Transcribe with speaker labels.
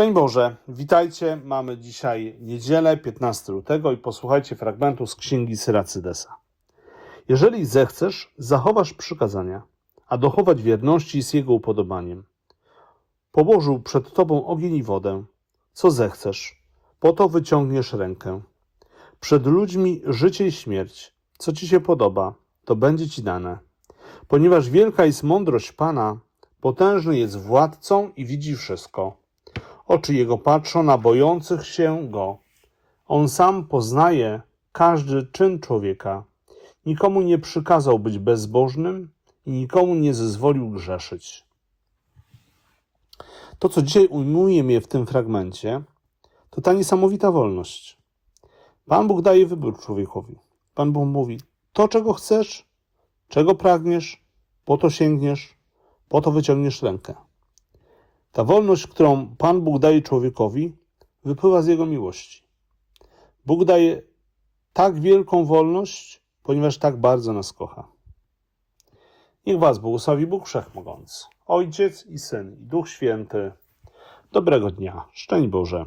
Speaker 1: Szczęść Boże, witajcie. Mamy dzisiaj niedzielę, 15 lutego i posłuchajcie fragmentu z księgi Syracydesa. Jeżeli zechcesz, zachowasz przykazania, a dochować wierności jest jego upodobaniem. Położył przed tobą ogień i wodę, co zechcesz, po to wyciągniesz rękę. Przed ludźmi życie i śmierć, co ci się podoba, to będzie ci dane. Ponieważ wielka jest mądrość Pana, potężny jest władcą i widzi wszystko. Oczy jego patrzą na bojących się go. On sam poznaje każdy czyn człowieka. Nikomu nie przykazał być bezbożnym i nikomu nie zezwolił grzeszyć. To, co dzisiaj ujmuje mnie w tym fragmencie, to ta niesamowita wolność. Pan Bóg daje wybór człowiekowi. Pan Bóg mówi: To, czego chcesz, czego pragniesz, po to sięgniesz, po to wyciągniesz rękę. Ta wolność, którą Pan Bóg daje człowiekowi, wypływa z jego miłości. Bóg daje tak wielką wolność, ponieważ tak bardzo nas kocha. Niech Was błogosławi Bóg Wszechmogący, Ojciec i Syn i Duch Święty. Dobrego dnia. Szczęść Boże.